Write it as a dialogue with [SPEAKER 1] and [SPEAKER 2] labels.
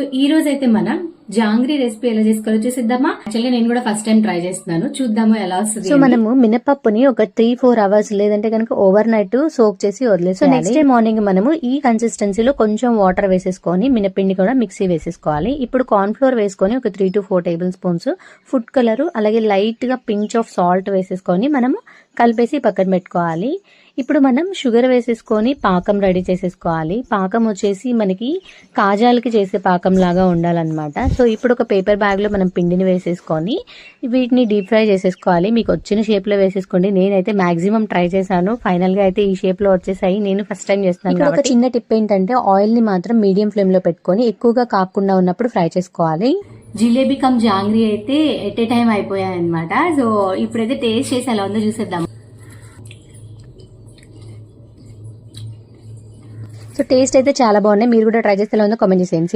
[SPEAKER 1] So ఈ రోజు అయితే మనం జాంగ్రీ రెసిపీ ఎలా చేసుకోవాలో చూసిద్దామా? యాక్చువల్గా నేను కూడా ఫస్ట్ టైం ట్రై చేస్తున్నాను. చూద్దాము ఎలా వస్తుంది
[SPEAKER 2] సో. మనము మినపప్పుని ఒక త్రీ ఫోర్ అవర్స్ లేదంటే కనుక ఓవర్ నైట్ సోక్ చేసి వదిలేసి సో నెక్స్ట్ డే మార్నింగ్ మనము ఈ కన్సిస్టెన్సీలో కొంచెం వాటర్ వేసేసుకొని మినపిండి కూడా మిక్సీ వేసేసుకోవాలి. ఇప్పుడు కార్న్ ఫ్లోర్ వేసుకొని ఒక three to four tablespoons food colour అలాగే లైట్గా పించ్ ఆఫ్ సాల్ట్ వేసేసుకొని మనము కలిపేసి పక్కన పెట్టుకోవాలి. ఇప్పుడు మనం షుగర్ వేసేసుకొని పాకం రెడీ చేసేసుకోవాలి. పాకం వచ్చేసి మనకి కాజాలకి చేసే పాకం లాగా ఉండాలన్నమాట. సో ఇప్పుడు ఒక పేపర్ బ్యాగ్లో మనం పిండిని వేసేసుకొని వీటిని డీప్ ఫ్రై చేసేసుకోవాలి. మీకు వచ్చిన షేప్లో వేసేసుకోండి. నేనైతే మాక్సిమం ట్రై చేశాను. ఫైనల్గా అయితే ఈ షేప్లో వచ్చేసాయి. నేను ఫస్ట్ టైం చేస్తున్నాను
[SPEAKER 1] ఒక
[SPEAKER 2] కాబట్టి చిన్న టిప్ ఏంటంటే ఆయిల్ని మాత్రం మీడియం ఫ్లేమ్లో పెట్టుకొని ఎక్కువగా కాకుండా ఉన్నప్పుడు ఫ్రై చేసుకోవాలి.
[SPEAKER 1] జిలేబీ కమ్ జాంగ్రీ అయితే ఎట్ ఏ టైం అయిపోయాయి అనమాట సో ఇప్పుడైతే టేస్ట్ చేసి ఎలా ఉందో చూసేద్దాం.
[SPEAKER 2] సో టేస్ట్ అయితే చాలా బాగున్నాయి. మీరు కూడా ట్రై చేస్తే ఎలా ఉందో కామెంట్ చేసేయండి.